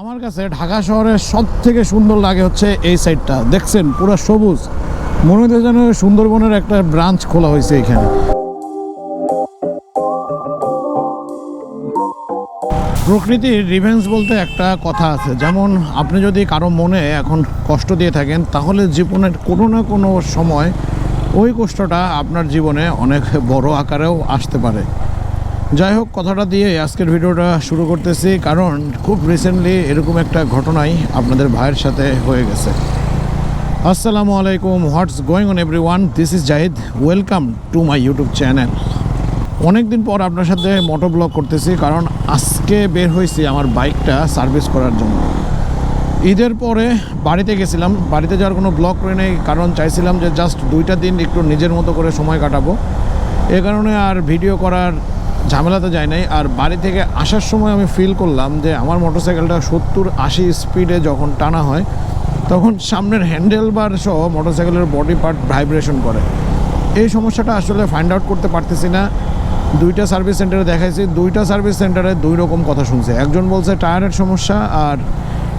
আমার কাছে ঢাকা শহরের সব থেকে সুন্দর লাগে হচ্ছে এই সাইডটা। দেখছেন, পুরো সবুজ। মনে হচ্ছে যেন সুন্দরবনের একটা ব্রাঞ্চ খোলা হয়েছে এখানে। প্রকৃতির রিভেন্স বলতে একটা কথা আছে। যেমন, আপনি যদি কারও মনে এখন কষ্ট দিয়ে থাকেন, তাহলে জীবনের কোনো না কোনো সময় ওই কষ্টটা আপনার জীবনে অনেক বড় আকারেও আসতে পারে। যাই হোক কথাটা দিয়ে আজকের ভিডিওটা শুরু করতেছি, কারণ খুব রিসেন্টলি এরকম একটা ঘটনাই আপনাদের ভাইয়ের সাথে হয়ে গেছে। আসসালামু আলাইকুম what's going on everyone this is Zahid welcome to my YouTube channel অনেক দিন পর আপনার সাথে মোটো ব্লগ করতেছি, কারণ আজকে বের হয়েছি আমার বাইকটা সার্ভিস করার জন্য। ঈদের পরে বাড়িতে গেছিলাম, বাড়িতে যাওয়ার কোনো ব্লগ করে নেই, কারণ চাইছিলাম যে জাস্ট দুইটা দিন একটু নিজের মতো করে সময় কাটাবো। এ কারণে আর ভিডিও করার ঝামেলাতে যায় নাই। আর বাড়ি থেকে আসার সময় আমি ফিল করলাম যে আমার মোটরসাইকেলটা সত্তর আশি স্পিডে যখন টানা হয়, তখন সামনের হ্যান্ডেল বার সহ মোটরসাইকেলের বডি পার্ট ভাইব্রেশন করে। এই সমস্যাটা আসলে ফাইন্ড আউট করতে পারতেছি না। দুইটা সার্ভিস সেন্টারে দেখাইছি। দুইটা সার্ভিস সেন্টারে দুই রকম কথা শুনছে। একজন বলছে টায়ারের সমস্যা আর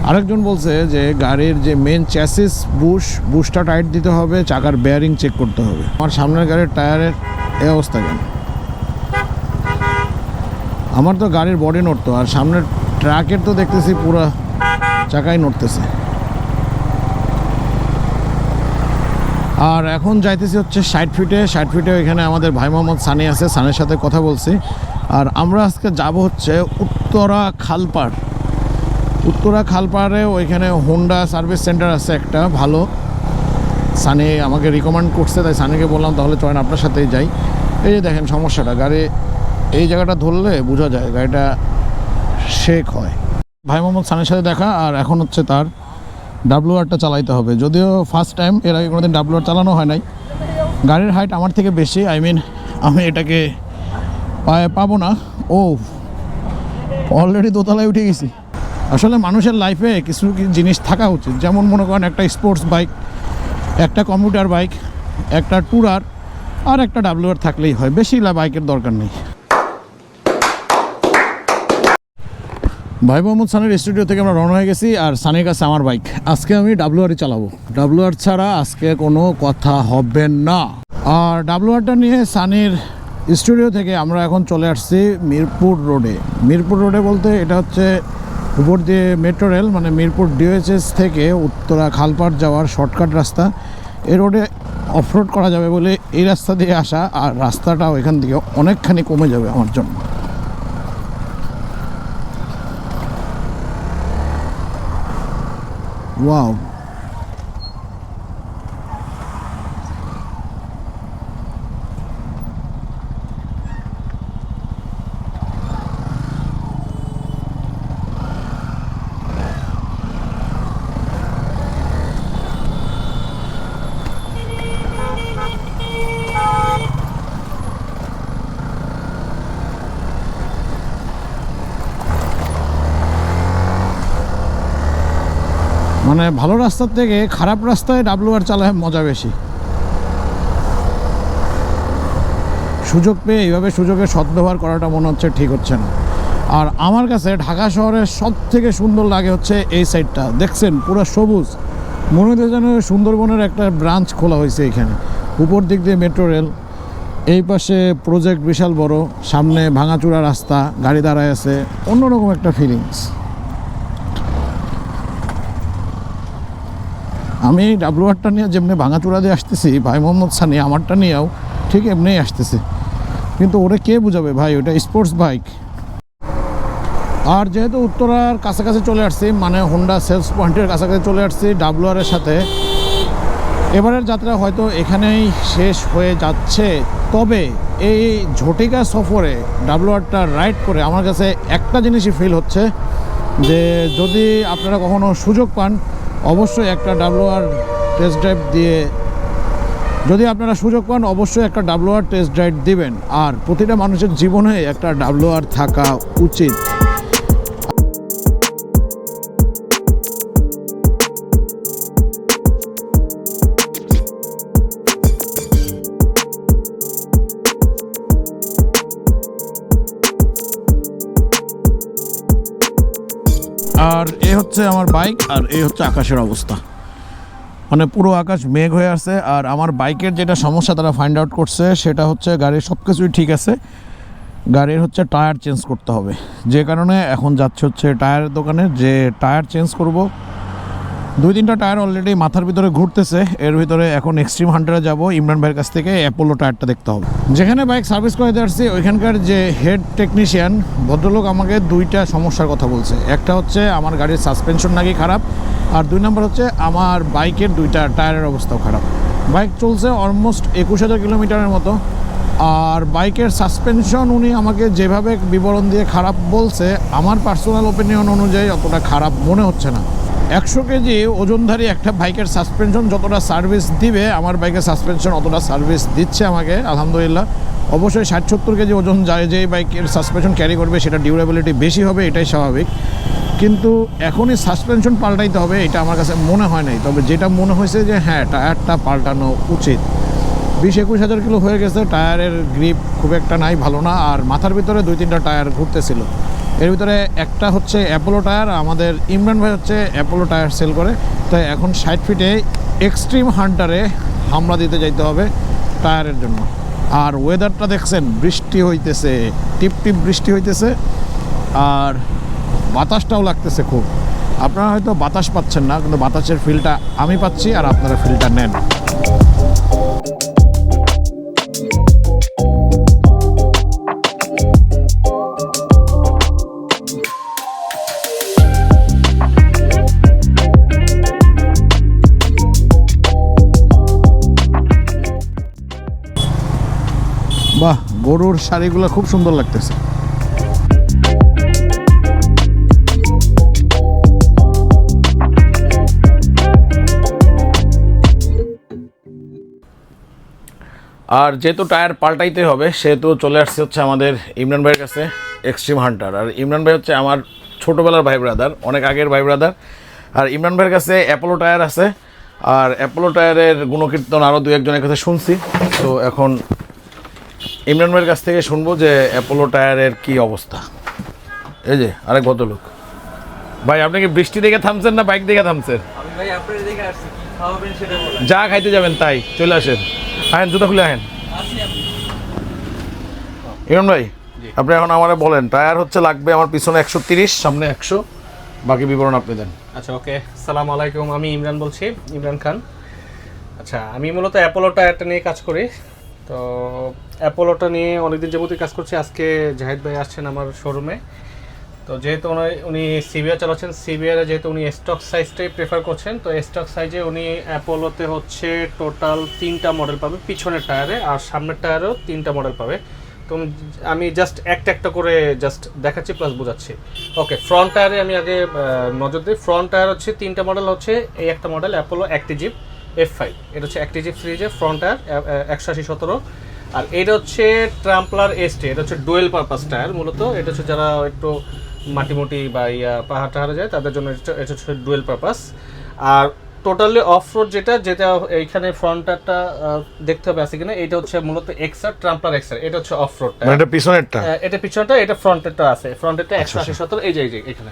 আরেকজন বলছে যে গাড়ির যে মেন চ্যাসিস বুশ বুশটা টাইট দিতে হবে, চাকার বেয়ারিং চেক করতে হবে। আমার সামনের গাড়ির টায়ারের এই অবস্থা কেন? আমার তো গাড়ির বডি নড়তো, আর সামনের ট্রাকের তো দেখতেছি পুরো চাকাই নড়তেছে। আর এখন যাইতেছি হচ্ছে ষাট ফিটে ষাট ফিটে এখানে আমাদের ভাই মোহাম্মদ সানি আছে, সানের সাথে কথা বলছি। আর আমরা আজকে যাব হচ্ছে উত্তরা খালপাড়। উত্তরা খালপাড়ে ওইখানে হোন্ডা সার্ভিস সেন্টার আছে একটা, ভালো। সানি আমাকে রিকমেন্ড করছে, তাই সানিকে বললাম, তাহলে চলেন আপনার সাথেই যাই। এই যে দেখেন সমস্যাটা, গাড়ি এই জায়গাটা ধরলে বোঝা যায় গাড়িটা শেক হয়। ভাই মোহাম্মদ সানির সাথে দেখা আর এখন হচ্ছে তার ডাব্লু আরটা চালাইতে হবে। যদিও ফার্স্ট টাইম এর আগে কোনোদিন ডাব্লু আর চালানো হয় নাই। গাড়ির হাইট আমার থেকে বেশি আই মিন আমি এটাকে পায়ে পাবো না। ও অলরেডি দোতলায় উঠে গেছি। আসলে মানুষের লাইফে কিছু জিনিস থাকা উচিত। যেমন মনে করেন একটা স্পোর্টস বাইক একটা কম্পিউটার বাইক একটা টুরার আর একটা ডাব্লু আর থাকলেই হয়। বেশি বাইকের দরকার নেই। ভাই মোহাম্মদ সানির স্টুডিও থেকে আমরা রওনা হয়ে গেছি, আর সানির কাছে আমার বাইক আজকে আমি ডাব্লুআরই চালাবো। ডাব্লুআর ছাড়া আজকে কোনো কথা হবে না। আর ডাব্লুআরটা নিয়ে সানির স্টুডিও থেকে আমরা এখন চলে আসছি মিরপুর রোডে মিরপুর রোডে বলতে এটা হচ্ছে উপর দিয়ে মেট্রো রেল মানে মিরপুর ডিওএইচএস থেকে উত্তরা খালপাড় যাওয়ার শর্টকাট রাস্তা। এই রোডে অফরোড করা যাবে বলে এই রাস্তা দিয়ে আসা, আর রাস্তাটাও এখান থেকে অনেকখানি কমে যাবে আমার জন্য। ওয়াও মানে ভালো রাস্তার থেকে খারাপ রাস্তায় ডাব্লু আর চালায় মজা বেশি। সুযোগ পেয়ে এইভাবে সুযোগের সদ্ব্যবহার করাটা মনে হচ্ছে ঠিক হচ্ছে না। আর আমার কাছে ঢাকা শহরের সব থেকে সুন্দর লাগে হচ্ছে এই সাইডটা দেখছেন, পুরো সবুজ। মনে হচ্ছে যেন সুন্দরবনের একটা ব্রাঞ্চ খোলা হয়েছে এখানে। উপর দিক দিয়ে মেট্রো রেল এই পাশে প্রজেক্ট বিশাল বড়, সামনে ভাঙাচুরা রাস্তা, গাড়ি দাঁড়ায় আছে, অন্যরকম একটা ফিলিংস আমি ডাব্লুআরটা নিয়ে যেমনি ভাঙাচুরা দিয়ে আসতেছি, ভাই মোহাম্মদ সানি আমারটা নিয়েও ঠিক এমনিই আসতেছে। কিন্তু ওরে কে বুঝাবে ভাই? ওটা স্পোর্টস বাইক আর যেহেতু উত্তরার কাছাকাছি চলে আসছি মানে হোন্ডা সেলস পয়েন্টের কাছাকাছি চলে আসছি ডাব্লুআরের সাথে, এবারের যাত্রা হয়তো এখানেই শেষ হয়ে যাচ্ছে। তবে এই ঝটিকা সফরে ডাব্লুআরটা রাইড করে আমার কাছে একটা জিনিসই ফিল হচ্ছে, যে যদি আপনারা কখনো সুযোগ পান অবশ্যই একটা ডাব্লুআর টেস্ট ড্রাইভ দিয়ে যদি আপনারা সুযোগ পান, অবশ্যই একটা ডাব্লুআর টেস্ট ড্রাইভ দিবেন। আর প্রতিটা মানুষের জীবনে একটা ডাব্লুআর থাকা উচিত। আর এ হচ্ছে আমার বাইক আর এই হচ্ছে আকাশের অবস্থা। মানে পুরো আকাশ মেঘ হয়ে আছে আর আমার বাইকের যেটা সমস্যা তারা ফাইন্ড আউট করছে সেটা হচ্ছে গাড়ির সব কিছুই ঠিক আছে। গাড়ির হচ্ছে টায়ার চেঞ্জ করতে হবে। যে কারণে এখন যাচ্ছে হচ্ছে টায়ারের দোকানে যে টায়ার চেঞ্জ করব দুই তিনটা টায়ার অলরেডি মাথার ভিতরে ঘুরতেছে। এর ভিতরে এখন এক্সট্রিম হান্টারে যাব, ইমরান ভাইয়ের কাছ থেকে অ্যাপোলো টায়ারটা দেখতে হবে। যেখানে বাইক সার্ভিস করে আসছি ওইখানকার যে হেড টেকনিশিয়ান ভদ্রলোক আমাকে দুইটা সমস্যার কথা বলছে। একটা হচ্ছে, আমার গাড়ির সাসপেনশন নাকি খারাপ, আর দুই নম্বর হচ্ছে, আমার বাইকের দুইটা টায়ারের অবস্থাও খারাপ। বাইক চলছে অলমোস্ট একুশ হাজার কিলোমিটারের মতো, আর বাইকের সাসপেনশন উনি আমাকে যেভাবে বিবরণ দিয়ে খারাপ বলছে, আমার পার্সোনাল ওপিনিয়ন অনুযায়ী অতটা খারাপ মনে হচ্ছে না। একশো কেজি ওজনধারী একটা বাইকের সাসপেনশন যতটা সার্ভিস দিবে, আমার বাইকের সাসপেনশন অতটা সার্ভিস দিচ্ছে আমাকে, আলহামদুলিল্লাহ। অবশ্যই ষাট সত্তর কেজি ওজন যায় যেই বাইকের সাসপেনশন ক্যারি করবে, সেটা ডিউরেবিলিটি বেশি হবে, এটাই স্বাভাবিক। কিন্তু এখনই সাসপেনশন পাল্টাইতে হবে, এটা আমার কাছে মনে হয় নাই। তবে যেটা মনে হয়েছে যে হ্যাঁ টায়ারটা পাল্টানো উচিত। বিশ একুশ হাজার কিলো হয়ে গেছে, টায়ারের গ্রিপ খুব একটা নাই, ভালো না। আর মাথার ভিতরে দুই তিনটা টায়ার ঘুরতেছিল। এর ভিতরে একটা হচ্ছে অ্যাপোলো টায়ার, আমাদের ইমরান ভাই হচ্ছে অ্যাপোলো টায়ার সেল করে। তাই এখন ষাট ফিটে এক্সট্রিম হান্টারে হামলা দিতে যাইতে হবে টায়ারের জন্য। আর ওয়েদারটা দেখছেন, বৃষ্টি হইতেছে টিপ টিপ বৃষ্টি হইতেছে, আর বাতাসটাও লাগতেছে খুব। আপনারা হয়তো বাতাস পাচ্ছেন না, কিন্তু বাতাসের ফিলটা আমি পাচ্ছি আর আপনারা ফিলটা নেন। গরুর শাড়িগুলো খুব সুন্দর লাগতেছে। আর যেহেতু টায়ার পাল্টাইতে হবে, সেহেতু চলে আসছে হচ্ছে আমাদের ইমরান ভাইয়ের কাছে এক্সট্রিম হান্টার আর ইমরান ভাই হচ্ছে আমার ছোটোবেলার ভাই ব্রাদার অনেক আগের ভাই ব্রাদার আর ইমরান ভাইয়ের কাছে অ্যাপোলো টায়ার আছে। আর অ্যাপোলো টায়ারের গুণকীর্তন আরও দু একজনের কাছে শুনছি। তো এখন ইমরান ভাইয়ের কাছ থেকে শুনব যে অ্যাপোলো টায়ারের কি অবস্থা। এই যে আরেক ভদ্রলোক। ভাই আপনি কি বৃষ্টি দেখে থামছেন না বাইক দেখে থামছেন? যা খাইতে যাবেন তাই চলে আসেন। আহেন জুতা খুলে আহেন। ইমরান ভাই আপনি এখন আমারে বলেন টায়ার হচ্ছে লাগবে আমার পিছনে একশো তিরিশ সামনে একশো বাকি বিবরণ আপনি দেন। আচ্ছা ওকে সালাম আলাইকুম আমি ইমরান বলছি ইমরান খান। আচ্ছা আমি মূলত অ্যাপোলো টায়ারটা নিয়ে কাজ করি। তো অ্যাপোলোটা নিয়ে অনেকদিন যাবতীয় কাজ করছি। আজকে জাহিদ ভাই আসছেন আমার শোরুমে তো যেহেতু উনি সিবিআর চালাচ্ছেন সিবিআরে যেহেতু উনি স্টক সাইজটাই প্রেফার করছেন, তো স্টক সাইজে উনি অ্যাপোলোতে হচ্ছে টোটাল তিনটা মডেল পাবে, পিছনের টায়ারে আর সামনের টায়ারেও তিনটা মডেল পাবে। তো আমি- জাস্ট একটা একটা করে জাস্ট দেখাচ্ছি প্লাস বোঝাচ্ছি। ওকে ফ্রন্ট টায়ারে আমি আগে নজর দিই। ফ্রন্ট টায়ার হচ্ছে তিনটা মডেল হচ্ছে, এই একটা model Apollo Actigrip F five এটা হচ্ছে অ্যাক্টিজিপ সিরিজের ফ্রন্ট টায়ার একশো আশি সতেরো। আর এটা হচ্ছে ট্রাম্পলার এসটি এটা হচ্ছে ডুয়েল পারপাস টায়ার মূলত। এটা হচ্ছে যারা একটু মাটিমুটি বা ইয়া পাহাড় টাহাড়ে যায় তাদের জন্য এটা হচ্ছে ডুয়েল পারপাস আর টোটালি অফ রোড যেটা যেটা এইখানে ফ্রন্ট টায়ারটা দেখতে হবে আছে কিনা এটা হচ্ছে মূলত এক্সার ট্রাম্পলার এক্সার এটা হচ্ছে অফ রোড এটা পিছনেরটা? এটা পিছনটা এটা ফ্রন্টেরটা আছে। ফ্রন্টেরটা একশো আশি সতেরো এই যে এই যে এখানে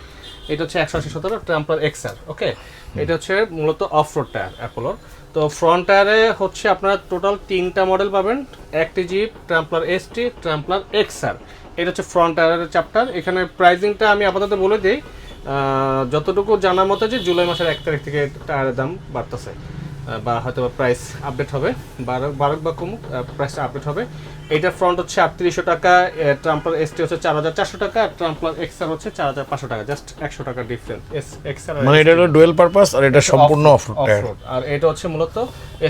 এটা হচ্ছে একশো আশি সতেরো ট্রাম্পলার এক্সার ওকে? এটা হচ্ছে মূলত অফ রোড টায়ার অ্যাপোলোর তো ফ্রন্ট টায়ারে হচ্ছে আপনারা টোটাল তিনটা মডেল পাবেন একটি jeep Tramplr S T Tramplr XR এটা হচ্ছে ফ্রন্ট টায়ারের চ্যাপ্টার এখানে প্রাইজিংটা আমি আপাতত বলে দিই যতটুকু জানার মতো যে জুলাই মাসের এক তারিখ থেকে টায়ারের দাম বাড়তেছে। বা হয়তো প্রাইস আপডেট হবে। বারক বারক বা কমুক প্রাইসটা আপডেট হবে। এইটার ফ্রন্ট হচ্ছে আটত্রিশশো টাকা ট্রাম্পলার এসটি হচ্ছে চার হাজার চারশো টাকা আর ট্রাম্পলার এক্সআর হচ্ছে চার হাজার পাঁচশো টাকা। জাস্ট একশো টাকা ডিফারেন্স এস এক্সআর মানে এটা হলো ডুয়েল পারপাস আর এটা সম্পূর্ণ অফ রোড টায়ার আর এটা হচ্ছে মূলত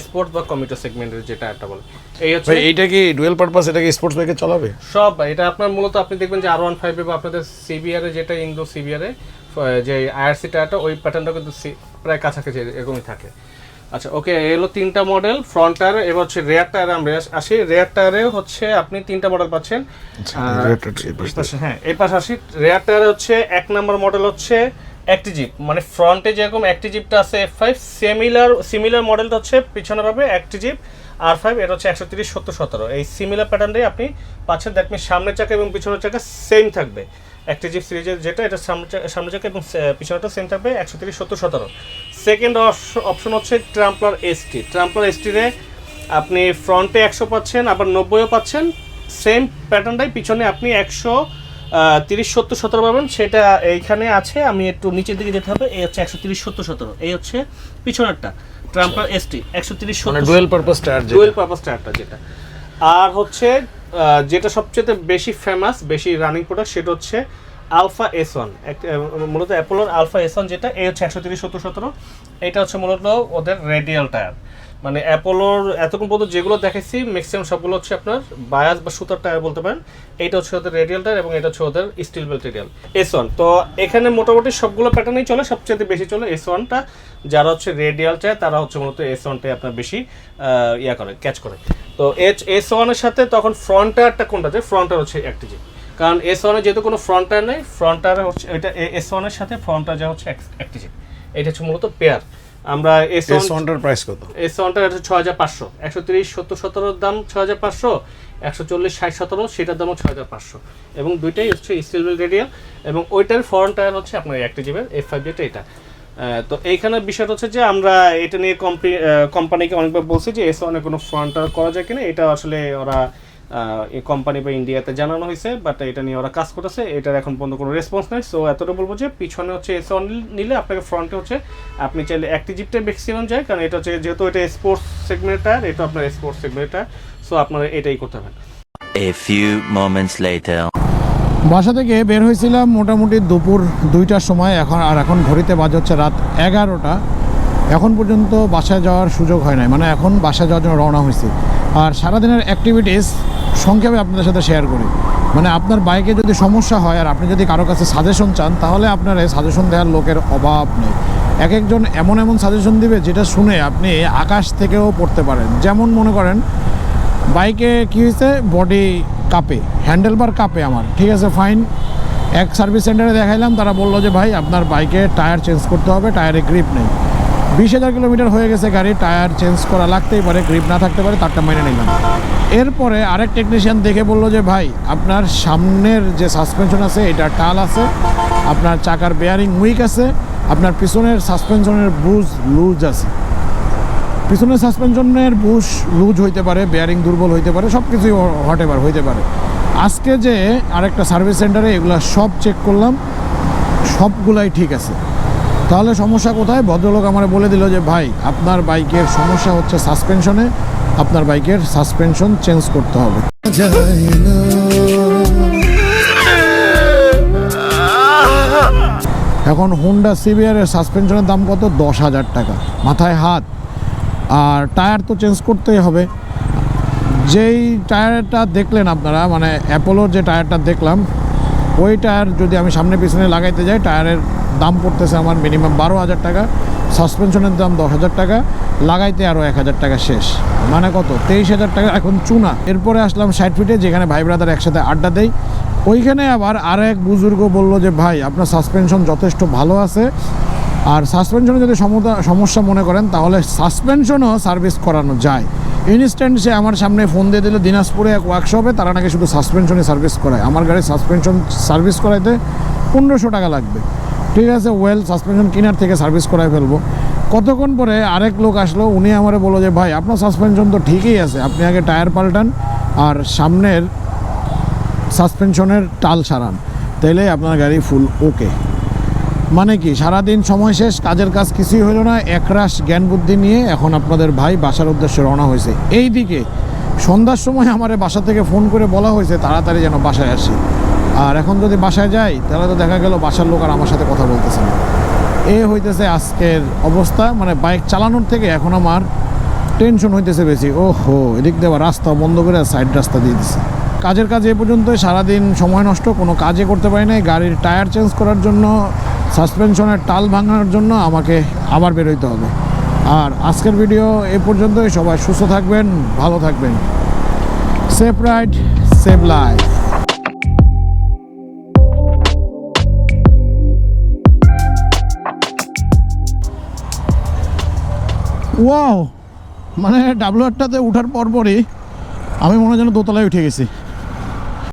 স্পোর্টস বা কমিউটার সেগমেন্টের যে টায়ারটা বলে। এই হচ্ছে ভাই এইটা কি ডুয়েল পারপাস এটা কি স্পোর্টস বাইকে চালাবে? সব এটা আপনার মূলত আপনি দেখবেন যে আর ওয়ান ফাইভে বা আপনাদের সিবিআর এ যেটা ইন্ডো সিবিআর এ যে আইআরসি টায়ারটা ওই প্যাটার্নটা কিন্তু প্রায় কাছাকাছি এরকমই থাকে। আচ্ছা ওকে এলো তিনটা মডেল ফ্রন্ট টায়ার এবার হচ্ছে রেয়ার টায়ারে আমরা আস- রেয়ার টায়ারে হচ্ছে আপনি তিনটা মডেল পাচ্ছেন। পাশে, হ্যাঁ এই পাশে আসি। রেয়ার টায়ারে হচ্ছে এক নম্বর মডেল হচ্ছে অ্যাক্টিজিপ মানে ফ্রন্টে যেরকম অ্যাক্টিজিপটা আছে এফ ফাইভ সিমিলার সিমিলার মডেলটা হচ্ছে পিছনে পাবে অ্যাক্টিজিপ আর ফাইভ এটা হচ্ছে একশো তিরিশ সত্তর সতেরো। এই সিমিলার প্যাটার্নটাই আপনি পাচ্ছেন। দ্যাট মিন সামনের চাকা এবং পিছনের চাকা সেম থাকবে। অ্যাক্টিভ সিরিজের যেটা এটা সামনে চাকা এবং পিছনেটা সেম থাকবে একশো তিরিশ সত্তর সতেরো। সেকেন্ড অপশন হচ্ছে ট্রাম্পলার এসটি ট্রাম্পলার এসটিরে আপনি ফ্রন্টে একশো পাচ্ছেন আবার নব্বইও পাচ্ছেন। সেম প্যাটার্নটাই পিছনে আপনি একশো তিরিশ সত্তর সতেরো পাবেন। সেটা এইখানে আছে আমি একটু নিচের দিকে যেতে হবে। এই হচ্ছে একশো তিরিশ সত্তর সতেরো। এই হচ্ছে পিছনেরটা ট্রাম্পলার এসটি একশো তিরিশ সত্তর dual purpose tyre dual purpose টায়ারটা যেটা। আর হচ্ছে যেটা সবচেয়ে বেশি ফেমাস বেশি রানিং প্রোডাক্ট সেটা হচ্ছে আলফা এস ওয়ান মূলত অ্যাপোলোর আলফা এস ওয়ান যেটা এ হচ্ছে একশো তিরিশ, সত্তর, সতেরো। এটা হচ্ছে মূলত ওদের রেডিয়াল টায়ার মানে অ্যাপোলোর এতক্ষণ পর্যন্ত যেগুলো দেখেছি ম্যাক্সিমাম সবগুলো হচ্ছে আপনার বায়াস বা সুতার টায়ার বলতে পারেন। এইটা হচ্ছে ওদের রেডিয়াল টায়ার এবং এটা হচ্ছে ওদের steel belt radial S one তো এখানে মোটামুটি সবগুলো প্যাটার্নেই চলে সবচেয়ে বেশি চলে এস ওয়ানটা যারা হচ্ছে রেডিয়াল টায়ার তারা হচ্ছে মূলত এস ওয়ানটাই আপনার বেশি ইয়া করে ক্যাচ করে। তো এইচ এস ওয়ানের সাথে তখন ফ্রন্ট টায়ারটা কোনটা যায় ফ্রন্ট টায়ার হচ্ছে অ্যাক্টিভ কারণ এস ওয়ানে যেহেতু কোনো ফ্রন্ট টায়ার নেই ফ্রন্ট টায়ার হচ্ছে, এটা এস ওয়ানের সাথে ফ্রন্ট টায়ার যা হচ্ছে অ্যাক্টিভ এটা হচ্ছে মূলত পেয়ার আমরা এস এস ওয়ানটার প্রাইস কত? এস ওয়ানটা হচ্ছে ছ হাজার পাঁচশো। একশো তিরিশ সত্তর সতেরোর দাম ছ হাজার পাঁচশো একশো চল্লিশ ষাট সতেরো সেটার দামও ছ হাজার পাঁচশো। এবং দুইটাই হচ্ছে স্টিল রেডিয়াল এবং ওইটার ফ্রন্ট টায়ার হচ্ছে আপনার অ্যাক্টিভের এফ ফাইভ যেটা এটা। তো এইখানে বিষয়টা হচ্ছে যে আমরা এটা নিয়ে কোম্পানিকে অনেকবার বলছি যে এস ওয়ানে কোনো ফ্রন্ট টায়ার করা যায় কিনা এটা আসলে ওরা কোম্পানি বা ইন্ডিয়াতে জানানো হয়েছে বাট এটা নিয়ে ওরা কাজ করতেছে এটার এখন পর্যন্ত কোনো রেসপন্স নাই। সো এতটা বলব যে পিছনে হচ্ছে এস ওয়ান নিলে আপনাকে ফ্রন্টে হচ্ছে আপনি চাইলে অ্যাক্টিজিপটা ম্যাক্সিমাম যায় কারণ এটা হচ্ছে যেহেতু এটা স্পোর্টস সেগমেন্ট টায়ার এটা আপনার স্পোর্টস সেগমেন্ট টায়ার সো আপনারা এটাই করতে হবে A few moments later. বাসা থেকে বের হয়েছিলাম মোটামুটি দুপুর দুইটার সময় এখন আর এখন ঘড়িতে বাজে হচ্ছে রাত এগারোটা। এখন পর্যন্ত বাসায় যাওয়ার সুযোগ হয় নাই মানে এখন বাসায় যাওয়ার জন্য রওনা হয়েছি। আর সারাদিনের অ্যাক্টিভিটিস সংক্ষেপে আপনাদের সাথে শেয়ার করি। মানে আপনার বাইকে যদি সমস্যা হয় আর আপনি যদি কারও কাছে সাজেশন চান, তাহলে আপনার এই সাজেশন দেওয়ার লোকের অভাব নেই। এক একজন এমন এমন সাজেশন দিবে যেটা শুনে আপনি আকাশ থেকেও পড়তে পারেন। যেমন মনে করেন বাইকে কী হয়েছে? বডি কাপে হ্যান্ডেলবার কাপে আমার। ঠিক আছে ফাইন এক সার্ভিস সেন্টারে দেখাইলাম, তারা বলল যে, ভাই, আপনার বাইকে টায়ার চেঞ্জ করতে হবে টায়ারে গ্রিপ নেই। বিশ হাজার কিলোমিটার হয়ে গেছে গাড়ি, টায়ার চেঞ্জ করা লাগতেই পারে গ্রিপ না থাকতে পারে, তারটা মেনে নিলাম। এরপরে আরেক টেকনিশিয়ান দেখে বলল যে, ভাই, আপনার সামনের যে সাসপেনশন আছে, এটা টাল আছে, আপনার চাকার বেয়ারিং উইক আছে, আপনার পিছনের সাসপেনশনের বুজ লুজ আছে। পিছনের সাসপেনশনের বুশ লুজ হইতে পারে বেয়ারিং দুর্বল হইতে পারে সব কিছুই হট এভার হইতে পারে। আজকে যে আরেকটা সার্ভিস সেন্টারে এগুলা সব চেক করলাম, সবগুলাই ঠিক আছে। তাহলে সমস্যা কোথায়? ভদ্রলোক আমার বলে দিল যে, ভাই, আপনার বাইকের সমস্যা হচ্ছে সাসপেনশনে আপনার বাইকের সাসপেনশন চেঞ্জ করতে হবে। এখন হুন্ডা সিভিয়ারের সাসপেনশনের দাম কত? দশ হাজার টাকা। মাথায় হাত। আর টায়ার তো চেঞ্জ করতেই হবে। যেই টায়ারটা দেখলেন আপনারা মানে অ্যাপোলোর যে টায়ারটা দেখলাম ওই টায়ার যদি আমি সামনে পিছনে লাগাইতে যাই, টায়ারের দাম পড়তেছে আমার মিনিমাম বারো হাজার টাকা সাসপেনশনের দাম দশ হাজার টাকা, লাগাইতে আরও এক হাজার টাকা শেষ। মানে কত? তেইশ হাজার টাকা, এখন চুনা। এরপরে আসলাম ষাট ফিটে যেখানে ভাই ব্রাদার একসাথে আড্ডা দেয়। ওইখানে আবার আর এক বুজুর্গ বলল যে, ভাই, আপনার সাসপেনশন যথেষ্ট ভালো আছে। আর সাসপেনশনে যদি সমস্যা মনে করেন, তাহলে সাসপেনশনও সার্ভিস করানো যায়। ইনস্ট্যান্ট সে আমার সামনে ফোন দিয়ে দিল, দিনাজপুরে এক ওয়ার্কশপে তারা নাকি শুধু সাসপেনশনে সার্ভিস করায়। আমার গাড়ির সাসপেনশন সার্ভিস করাইতে পনেরোশো টাকা লাগবে। ঠিক আছে ওয়েল সাসপেনশন কিনার থেকে সার্ভিস করাই ফেলব। কতক্ষণ পরে আরেক লোক আসলো, উনি আমারে বলল যে, ভাই, আপনার সাসপেনশন তো ঠিকই আছে, আপনি আগে টায়ার পাল্টান আর সামনের সাসপেনশনের টাল সারান, তাইলে আপনার গাড়ি ফুল ওকে মানে কি, সারাদিন সময় শেষ, কাজের কাজ কিছুই হলো না, একরাশ জ্ঞান বুদ্ধি নিয়ে এখন আপনাদের ভাই বাসার উদ্দেশ্যে রওনা হয়েছে। এই দিকে সন্ধ্যার সময় আমারে বাসা থেকে ফোন করে বলা হয়েছে, তাড়াতাড়ি যেন বাসায় আসি। আর এখন যদি বাসায় যাই, তাহলে তো দেখা গেল বাসার লোক আর আমার সাথে কথা বলতেছে না। এ হইতেছে আজকের অবস্থা মানে বাইক চালানোর থেকে এখন আমার টেনশন হইতেছে বেশি। ও হো এদিক আবার রাস্তা বন্ধ করে সাইড রাস্তা দিয়ে দিচ্ছে কাজের কাজ এ পর্যন্ত সারাদিন সময় নষ্ট, কোনো কাজে করতে পারি নাই, গাড়ির টায়ার চেঞ্জ করার জন্য সাসপেনশনের টাল ভাঙানোর জন্য আমাকে আবার বেরোইতে হবে। আর আজকের ভিডিও এ পর্যন্তই। সবাই সুস্থ থাকবেন, ভালো থাকবেন। Safe ride save life wow মানে ডাব্লু আরটাতে উঠার পরপরই আমি মনে হয় যেন দোতলায় উঠে গেছি।